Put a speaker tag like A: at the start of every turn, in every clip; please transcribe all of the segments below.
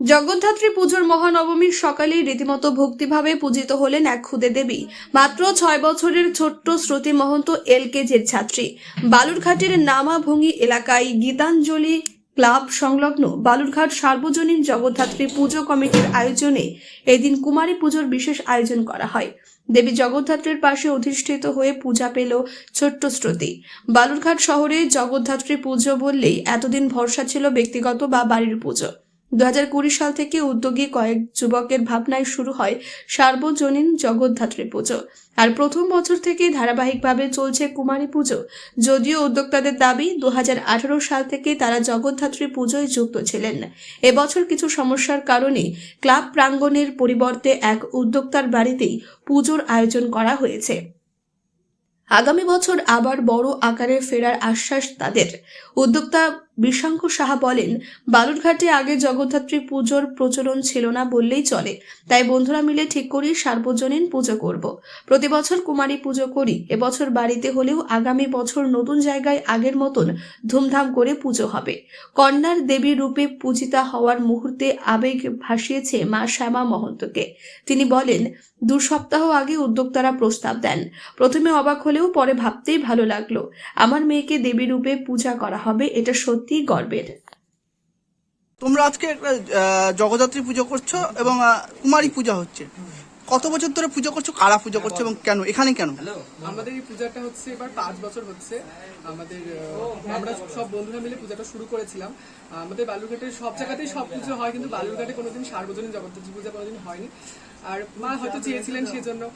A: জগদ্ধাত্রী পুজোর মহানবমীর সকালে রীতিমতো ভক্তিভাবে পূজিত হলেন এক খুদে দেবী। মাত্র ছয় বছরের ছোট্ট শ্রুতি মহন্ত এলকেজির ছাত্রী। বালুরঘাটের নামাভঙ্গি এলাকায় গীতাঞ্জলি ক্লাব সংলগ্ন বালুরঘাট সার্বজনীন জগদ্ধাত্রী পুজো কমিটির আয়োজনে এদিন কুমারী পুজোর বিশেষ আয়োজন করা হয়। দেবী জগদ্ধাত্রীর পাশে অধিষ্ঠিত হয়ে পূজা পেল ছোট্ট শ্রুতি। বালুরঘাট শহরে জগদ্ধাত্রী পুজো বললেই এতদিন ভরসা ছিল ব্যক্তিগত বা বাড়ির পুজো। দু সাল থেকে উদ্যোগী কয়েক যুবকের ভাবনায় শুরু হয় সার্বজনীন জগদ্ধাত্রী পুজো। আর প্রথম বছর থেকে ধারাবাহিকভাবে চলছে কুমারী পুজো। যদিও উদ্যোক্তাদের দাবি, দুহাজার আঠারো সাল থেকে তারা জগদ্ধাত্রী পুজোয় যুক্ত ছিলেন। এবছর কিছু সমস্যার কারণে ক্লাব প্রাঙ্গণের পরিবর্তে এক উদ্যোক্তার বাড়িতেই পুজোর আয়োজন করা হয়েছে। আগামী বছর আবার বড় আকারে ফেরার আশ্বাস তাদের। উদ্যোক্তা বিশাঙ্ক সাহা বলেন, বালুরঘাটে আগে জগদ্ধাত্রী পুজোর প্রচলন ছিল না বললেই চলে। তাই বন্ধুরা মিলে ঠিক করি সার্বজনীন পুজো করব। প্রতি বছর কুমারী পুজো করি। এবছর বাড়িতে হলেও আগামী বছর নতুন জায়গায় আগের মতন ধুমধাম করে পুজো হবে। কন্যার দেবী রূপে পূজিতা হওয়ার মুহূর্তে আবেগ ভাসিয়েছে মা শ্যামা মহন্তকে। তিনি বলেন, দু সপ্তাহ আগে উদ্যোক্তারা প্রস্তাব দেন। প্রথমে অবাক হলেও পরে ভাবতেই ভালো লাগল। আমার মেয়েকে দেবী রূপে পূজা করা হবে, এটা সত্যিই গর্বের।
B: তোমরা আজকে একটা আহ, জগদ্ধাত্রী পুজো করছ এবং কুমারী পূজা হচ্ছে। কত বছর ধরে পুজো করছ? কারা পুজো করছ এবং কেন? এখানে কেন?
C: আমাদের এই পূজাটা হচ্ছে এবার পাঁচ বছর হচ্ছে। আমাদের আমরা সব বন্ধুরা মিলে পূজাটা শুরু করেছিলাম। আমাদের বালুরঘাটের সব জায়গাতেই সব পুজো হয় কিন্তু বালুরঘাটে কোনোদিন সার্বজনীন জগদ্ধাত্রী পূজা কোনোদিন হয়নি। আর মা হয়তো চেয়েছিলেন সেই জন্য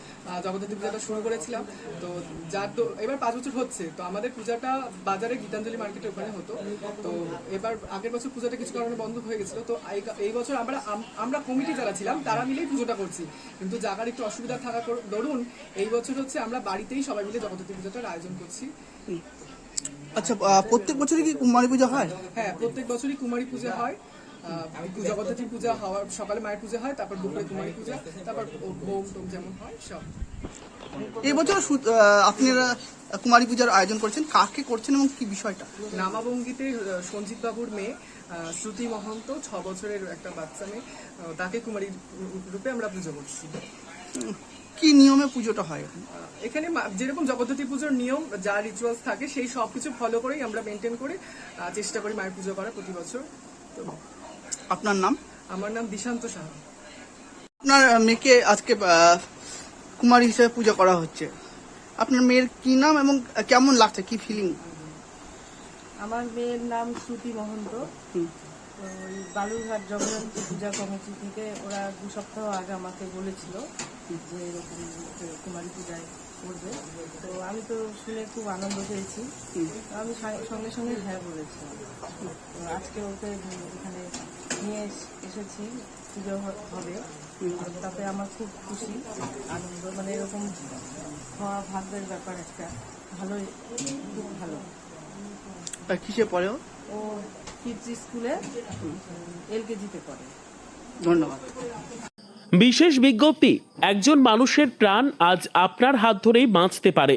C: জগদ্ধাত্রী পূজাটা শুরু করেছিলাম। তো যার তো এবার পাঁচ বছর হচ্ছে তো আমাদের পূজাটা বাজারে গীতাঞ্জলি মার্কেটের ওখানে হতো। তো এবার আগের বছর পূজাটা কিছু কারণে বন্ধ হয়ে গেছিল। তো এই- বছর আমরা আমরা কমিটি যারা ছিলাম তারা মিলেই পুজোটা করছি। কিন্তু জায়গার একটু অসুবিধা থাকা দরুন এই বছর হচ্ছে আমরা বাড়িতেই সবাই মিলে জগদ্ধাত্রী পূজাটার আয়োজন করছি।
B: আচ্ছা প্রত্যেক বছরই কি কুমারী পূজা হয়?
C: হ্যাঁ প্রত্যেক বছরই কুমারী পূজা হয়। আহ, জগদ্ধাত্রী পূজা হওয়ার সকালে মায়ের পূজা হয় তারপর দুপুরে কুমারী পূজা তারপর ওম টোম যেমন হয় সব।
B: এই বছর আহ, আপনারা কুমারী পূজার আয়োজন করছেন কাকে করছেন এবং কি বিষয়টা?
C: নামাবঙ্গিতে আহ, সঞ্জিত বাবুর মেয়ে শ্রুতি মহন্ত ছ বছরের একটা বাচ্চা মেয়ে তাকে কুমারী রূপে আমরা পুজো করছি।
B: কি নিয়মে পুজোটা হয়? এখানে?
C: যেরকম জগদ্ধাত্রী পুজোর নিয়ম যা রিচুয়ালস থাকে সেই সব কিছু ফলো করেই আমরা মেনটেন করে চেষ্টা করি মায়ের পুজো করার প্রতি বছর। তো
B: আপনার নাম?
C: আমার নাম দিশান্ত সাহা।
B: আপনার মেয়েকে আজকে কুমারী হিসেবে পূজা করা হচ্ছে। আপনার মেয়ের কি নাম এবং কেমন লাগছে কি ফিলিং
D: আমার মেয়ের নাম শ্রুতি মহন্ত। ওই বালুরঘাট জগন্নাথ পূজা কমিটি থেকে ওরা দু সপ্তাহ আগে আমাকে বলেছিল যে এরকম কুমারী পূজায় করবে। তো আমি তো শুনে খুব আনন্দ পেয়েছি। আমি সঙ্গে সঙ্গে হ্যাঁ বলেছিলাম তো আজকে ওকে এখানে নিয়ে এসেছি পুজো হবে। তাতে আমার খুব খুশি আনন্দ মানে এরকম হওয়া ভাগ্যের ব্যাপার একটা ভালোই খুব ভালো।
B: কিসে পড়ে ও?
D: কিডস স্কুলে এলকেজিতে পড়ে।
B: ধন্যবাদ।
E: বিশেষ বিজ্ঞপ্তি একজন মানুষের প্রাণ আজ আপনার হাত ধরেই বাঁচতে পারে।